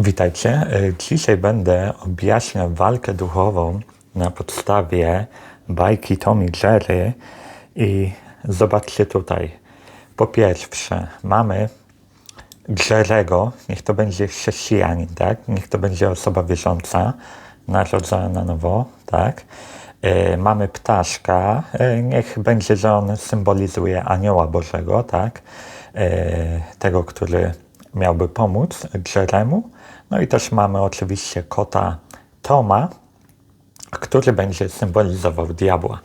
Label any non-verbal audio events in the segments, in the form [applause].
Witajcie. E, Dzisiaj będę objaśniał walkę duchową na podstawie bajki Tommy Jerry i zobaczcie tutaj. Po pierwsze, mamy Jerry'ego, niech to będzie chrześcijanin, tak? Niech to będzie osoba wierząca, narodzona na nowo, tak? E, mamy ptaszka, e, niech będzie, że on symbolizuje anioła Bożego, tak? E, tego, który miałby pomóc Jeremu. No i też mamy oczywiście kota Toma, który będzie symbolizował diabła.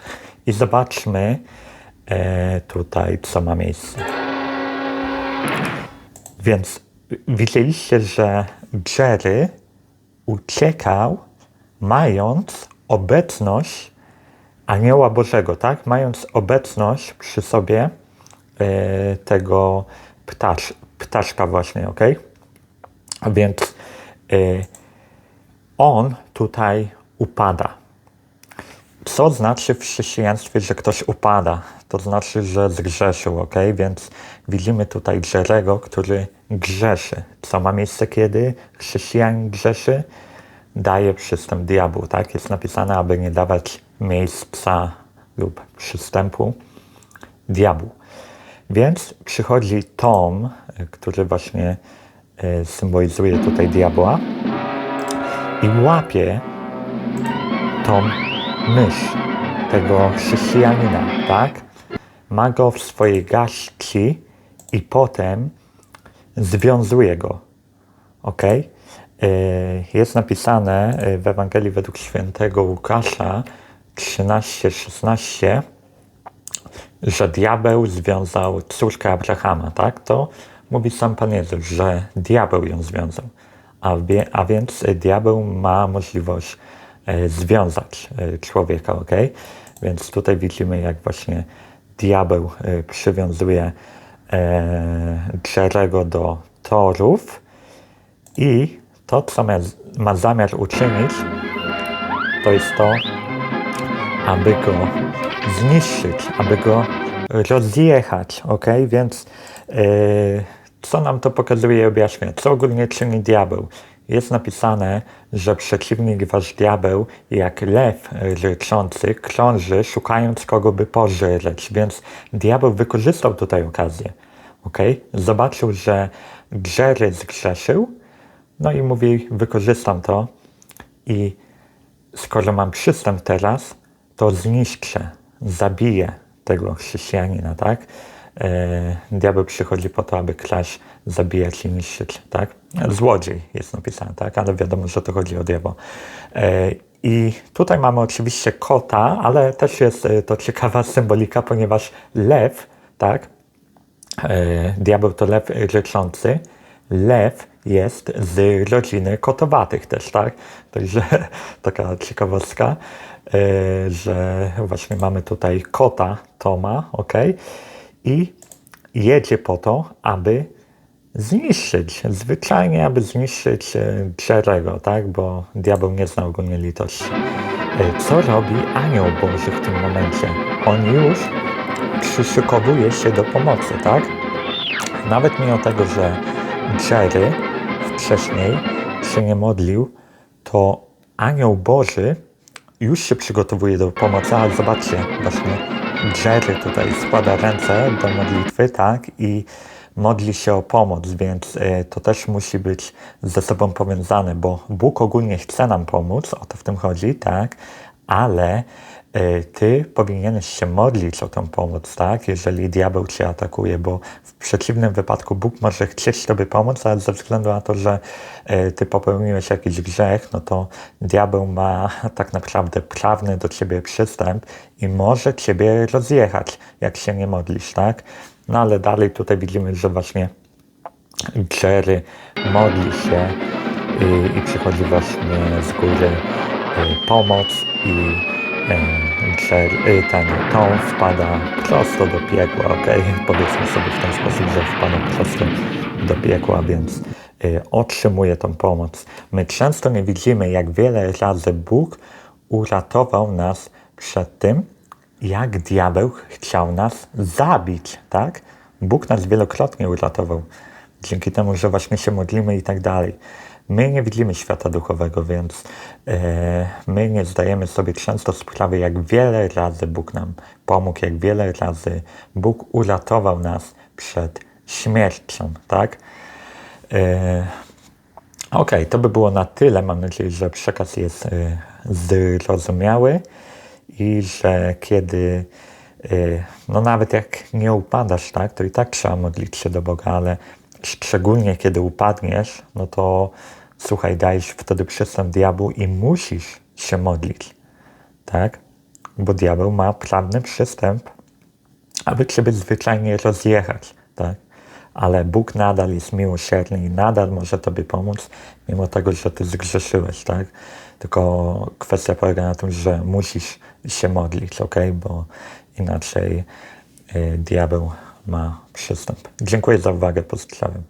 I zobaczmy e, tutaj, co ma miejsce. Więc widzieliście, że Jerry uciekał, mając obecność anioła Bożego, tak? Mając obecność przy sobie e, tego ptacz, ptaszka właśnie, ok? Więc e, on tutaj upada. Co znaczy w chrześcijaństwie, że ktoś upada? To znaczy, że zgrzeszył, ok? Więc widzimy tutaj Jerego, który grzeszy. Co ma miejsce, kiedy chrześcijanin grzeszy? Daje przystęp diabłu, tak? Jest napisane, aby nie dawać miejsca lub przystępu diabłu. Więc przychodzi Tom, który właśnie e, symbolizuje tutaj diabła i łapie tą mysz tego chrześcijanina, tak? Ma go w swojej garści i potem związuje go. Ok? E, Jest napisane e, w Ewangelii według świętego Łukasza 13-16, że diabeł związał córkę Abrahama, tak? To mówi sam Pan Jezus, że diabeł ją związał. A, a więc diabeł ma możliwość e, związać e, człowieka, ok? Więc tutaj widzimy, jak właśnie diabeł e, przywiązuje Jerego do torów i to, co ma zamiar uczynić, to jest to, aby go zniszczyć, aby go rozjechać, ok? Więc e, co nam to pokazuje i objaśnia? Co ogólnie czyni diabeł? Jest napisane, że przeciwnik wasz diabeł, jak lew ryczący, krąży, szukając kogo by pożreć. Więc diabeł wykorzystał tutaj okazję. ok? Zobaczył, że Jerry zgrzeszył, no i mówi, wykorzystam to i skoro mam przystęp teraz, to zniszczę, zabiję tego chrześcijanina, tak? E, diabeł przychodzi po to, aby kraść, zabijać i niszczyć, tak? Złodziej jest napisane, tak? Ale wiadomo, że to chodzi o diabła. E, I tutaj mamy oczywiście kota, ale też jest e, to ciekawa symbolika, ponieważ lew, tak? E, diabeł to lew ryczący. Lew jest z rodziny kotowatych też, tak? Także [laughs] taka ciekawostka, e, że właśnie mamy tutaj kota Toma, ok? I jedzie po to, aby zniszczyć, zwyczajnie, aby zniszczyć e, Jerego, tak? Bo diabeł nie zna ogólnie litości. E, Co robi anioł Boży w tym momencie? On już przyszykowuje się do pomocy, tak? Nawet mimo tego, że Jerry wcześniej się nie modlił, to anioł Boży już się przygotowuje do pomocy, ale zobaczcie, właśnie Jerry tutaj składa ręce do modlitwy, tak, i modli się o pomoc, więc y, to też musi być ze sobą powiązane, bo Bóg ogólnie chce nam pomóc, o to w tym chodzi, tak, ale ty powinieneś się modlić o tą pomoc, tak, jeżeli diabeł cię atakuje, bo w przeciwnym wypadku Bóg może chcieć tobie pomóc, ale ze względu na to, że y, ty popełniłeś jakiś grzech, no to diabeł ma [laughs] tak naprawdę prawny do ciebie przystęp i może ciebie rozjechać, jak się nie modlisz, tak? No ale dalej tutaj widzimy, że właśnie Jerry modli się i, przychodzi właśnie z góry y, pomoc i Jerry, y, ten wpada prosto do piekła, ok? Powiedzmy sobie w ten sposób, że wpada prosto do piekła, więc y, otrzymuje tą pomoc. My często nie widzimy, jak wiele razy Bóg uratował nas przed tym, jak diabeł chciał nas zabić, tak? Bóg nas wielokrotnie uratował. Dzięki temu, że właśnie się modlimy i tak dalej. My nie widzimy świata duchowego, więc e, my nie zdajemy sobie często sprawy, jak wiele razy Bóg nam pomógł, jak wiele razy Bóg uratował nas przed śmiercią, tak? E, Okej, to by było na tyle. Mam nadzieję, że przekaz jest y, zrozumiały i że kiedy, y, no nawet jak nie upadasz, tak, to i tak trzeba modlić się do Boga, ale szczególnie kiedy upadniesz, no to słuchaj, dajesz wtedy przystęp diabłu i musisz się modlić, tak? Bo diabeł ma prawny przystęp aby Ciebie zwyczajnie rozjechać, tak? Ale Bóg nadal jest miłosierny i nadal może Tobie pomóc, mimo tego, że Ty zgrzeszyłeś, tak? Tylko kwestia polega na tym, że musisz się modlić, ok? Bo inaczej y, diabeł ma przystęp. Dziękuję za uwagę, pozdrawiam.